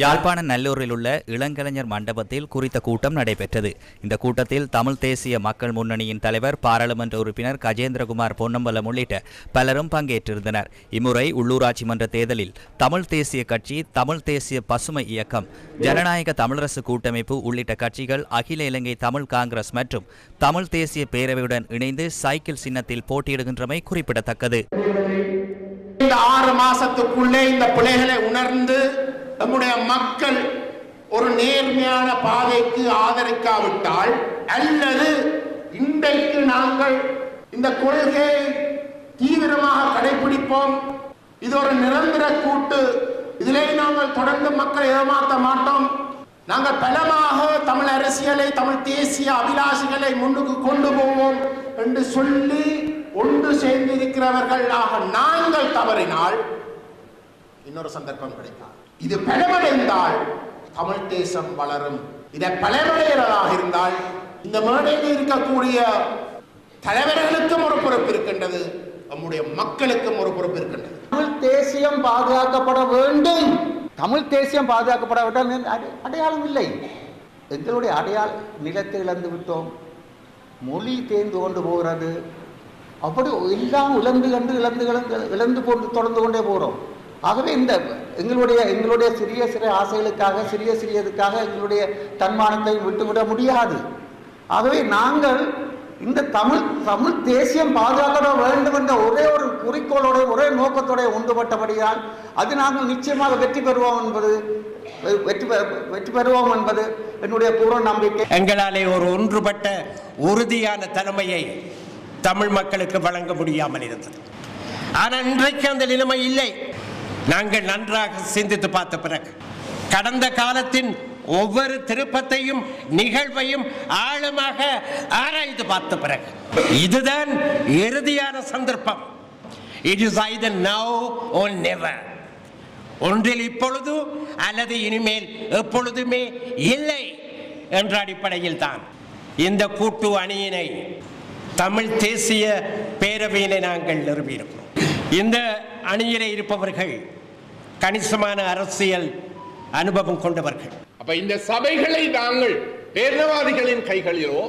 யாழ்ப்பாண நல்லூரில் உள்ள இளங்கலைஞர் மண்டபத்தில் குறித்த கூட்டம் நடைபெற்றது. இந்த கூட்டத்தில் தமிழ் தேசிய மக்கள் முன்னணியின் தலைவர் பாராளுமன்ற உறுப்பினர் கஜேந்திரகுமார் பொன்னம்பலம் உள்ளிட்ட பலரும் பங்கேற்றிருந்தனர். இம்முறை உள்ளூராட்சி மன்ற தேர்தலில் தமிழ் தேசிய கட்சி தமிழ் தேசிய பசுமை இயக்கம் ஜனநாயக தமிழரசு கூட்டமைப்பு உள்ளிட்ட கட்சிகள் அகில இலங்கை தமிழ் காங்கிரஸ் மற்றும் தமிழ் தேசிய பேரவையுடன் இணைந்து சைக்கிள் சின்னத்தில் போட்டியிடுகின்றமை குறிப்பிடத்தக்கது. இந்த ஆறு மாசத்துக்குள்ளே இந்த பிள்ளைகளை உணர்ந்து நம்முடைய மக்கள் ஒரு நேர்மையான பாதைக்கு ஆதரிக்காவிட்டால் அல்லது இன்றைக்கு நாங்கள் இந்த கொள்கையை தீவிரமாக கடைபிடிப்போம். இது ஒரு நிரந்தர கூட்டு. இதிலே நாங்கள் தொடர்ந்து மக்களை ஏமாற்ற மாட்டோம். நாங்கள் பலமாக தமிழ் அரசியலை தமிழ் தேசிய அபிலாஷைகளை முன்னுக்கு கொண்டு போவோம் என்று சொல்லி ஒன்று சேர்ந்திருக்கிறவர்களாக நாங்கள் தவறினால் இன்னொரு சந்தர்ப்பம் கிடைக்காது. இது பலமடைந்தால் தமிழ் தேசம் வளரும். இதை பலமடைகிறதாக இருந்தால் இந்த மேடையில் இருக்கக்கூடிய தலைவர்களுக்கும் ஒரு பொறுப்பு இருக்கின்றது. நம்முடைய மக்களுக்கும் ஒரு பொறுப்பு இருக்கின்றது. தமிழ் தேசியம் பாதுகாக்கப்பட வேண்டும். தமிழ் தேசியம் பாதுகாக்கப்படாவிட்டால் அடையாளம் இல்லை. எங்களுடைய அடையாள நிலத்தை இழந்து விட்டோம். மொழி தேர்ந்து கொண்டு போகிறது. அப்படி எல்லாம் இழந்து கண்டு இழந்து இழந்து இழந்து கொண்டு தொடர்ந்து கொண்டே போகிறோம் ஆகவே இந்த எங்களுடைய எங்களுடைய சிறிய சிறிய ஆசைகளுக்காக சிறிய சிறியதுக்காக எங்களுடைய தன்மானத்தை விட்டுவிட முடியாது. ஆகவே நாங்கள் இந்த தமிழ் தமிழ் தேசியம் பாதுகாக்கப்பட வேண்டும் என்ற ஒரே ஒரு குறிக்கோளோட ஒரே நோக்கத்தோட ஒன்றுபட்டபடியால் அது நாங்கள் நிச்சயமாக வெற்றி பெறுவோம் என்பது வெ- வெற்றி பெ- வெற்றி பெறுவோம் என்பது என்னுடைய பூர்வ நம்பிக்கை. எங்களாலே ஒரு ஒன்றுபட்ட உறுதியான தலைமையை தமிழ் மக்களுக்கு வழங்க முடியாமல் இருந்தது. ஆனால் இன்றைக்கு அந்த நிலைமை இல்லை. நாங்கள் நன்றாக சிந்தித்து பார்த்த பிறகு கடந்த காலத்தின் ஒவ்வொரு திருப்பத்தையும் நிகழ்வையும் ஆழமாக ஆராய்ந்து பார்த்த பிறகு இதுதான் இறுதியான சந்தர்ப்பம். It is either now or never ஒன்றில் இப்பொழுது அல்லது இனிமேல் எப்பொழுதுமே இல்லை என்ற அடிப்படையில் தான் இந்த கூட்டு அணியினை தமிழ் தேசிய பேரவையினை நாங்கள் நிறுவியிருக்கிறோம் இந்த அணியிலே இருப்பவர்கள் கணிசமான அரசியல் அனுபவம் கொண்டவர்கள். அப்ப இந்த சபைகளை நாங்கள் பேரினவாதிகளின் கைகளிலோ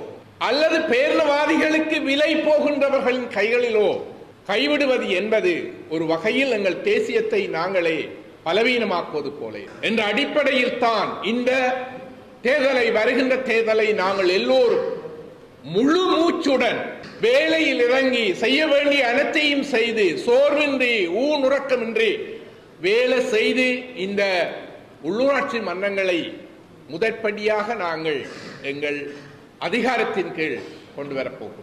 அல்லது பேரினவாதிகளுக்கு விலை போகின்றவர்களின் கைகளிலோ கைவிடுவது என்பது ஒரு வகையில் எங்கள் தேசியத்தை நாங்களே பலவீனமாக்குவது போல. என்ற அடிப்படையில் தான் இந்த தேர்தலை வருகின்ற தேர்தலை நாங்கள் எல்லோரும் முழு மூச்சுடன் வேலையில் இறங்கி செய்ய வேண்டிய அனைத்தையும் செய்து சோர்வின்றி ஊனுறக்கமின்றி வேலை செய்து இந்த உள்ளூராட்சி மன்றங்களை முதற்படியாக நாங்கள் எங்கள் அதிகாரத்தின் கீழ் கொண்டு வரப்போகிறோம்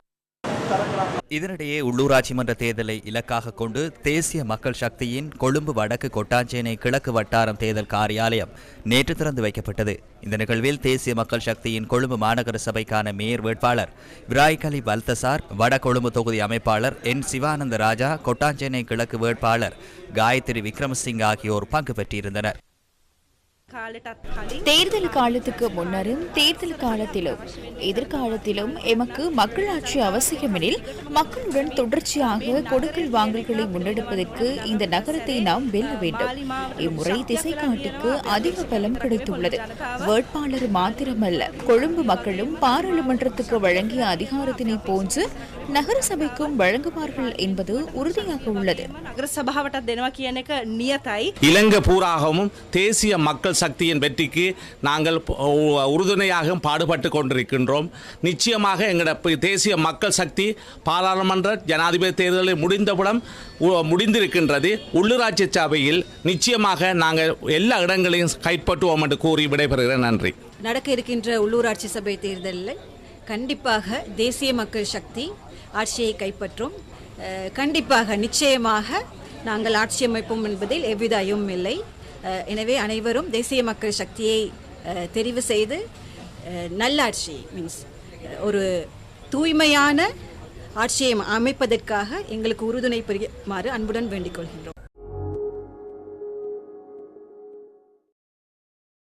இதனிடையே உள்ளூராட்சி மன்ற தேர்தலை இலக்காக கொண்டு தேசிய மக்கள் சக்தியின் கொழும்பு வடக்கு கொட்டாஞ்சேனை கிழக்கு வட்டாரம் தேர்தல் காரியாலயம் நேற்று திறந்து வைக்கப்பட்டது. இந்த நிகழ்வில் தேசிய மக்கள் சக்தியின் கொழும்பு மாநகர சபைக்கான மேயர் வேட்பாளர் விராய்க் அலி பல்தசார் வட கொழும்பு தொகுதி அமைப்பாளர் என் சிவானந்த ராஜா கொட்டாஞ்சேனை கிழக்கு வேட்பாளர் காயத்ரி விக்ரமசிங் ஆகியோர் பங்கு பெற்றிருந்தனர். தேர்தல் காலத்துக்கு முன்னரும் தேர்தல் காலத்திலும் எதிர்காலத்திலும் எமக்கு மக்களாட்சி அவசியமெனில் மக்களுடன் தொடர்ச்சியாக கொடுக்கல் வாங்கல்களை முன்னெடுப்பதற்கு இந்த நகரத்தை நாம் வெல்ல வேண்டும். இம்முறை திசை காட்டுக்கு அதிக பலம் கிடைத்துள்ளது. வேட்பாளர் மாத்திரமல்ல கொழும்பு மக்களும் பாராளுமன்றத்துக்கு வழங்கிய அதிகாரத்தினை போன்று நகரசபைக்கும் வழங்குவார்கள் என்பது உறுதியாக உள்ளது. நகரசபாவட்ட தெனவா கியனக நியதாய் இலங்கை பூராகவும் தேசிய மக்கள் சக்தியின் வெற்றிக்கு நாங்கள் உறுதுணையாக பாடுபட்டு கொண்டிருக்கின்றோம். நிச்சயமாக எங்களோட தேசிய மக்கள் சக்தி பாராளுமன்ற ஜனாதிபதி தேர்தலில் முடிந்தவுடன் முடிந்திருக்கின்றது. உள்ளூராட்சி சபையில் நிச்சயமாக நாங்கள் எல்லா இடங்களையும் கைப்பற்றுவோம் என்று கூறி விடைபெறுகிறேன். நன்றி. நடக்க இருக்கின்ற உள்ளூராட்சி சபை தேர்தலில் கண்டிப்பாக தேசிய மக்கள் சக்தி ஆட்சியை கைப்பற்றும். கண்டிப்பாக நிச்சயமாக நாங்கள் ஆட்சி அமைப்போம் என்பதில் எவ்வித ஐயமும் இல்லை எனவே அனைவரும் தேசிய மக்கள் சக்தியை தெரிவு செய்து நல்லாட்சி மீன்ஸ் ஒரு தூய்மையான ஆட்சியை அமைப்பதற்காக எங்களுக்கு உறுதுணை புரியுமாறு அன்புடன் வேண்டிக் கொள்கின்றோம்.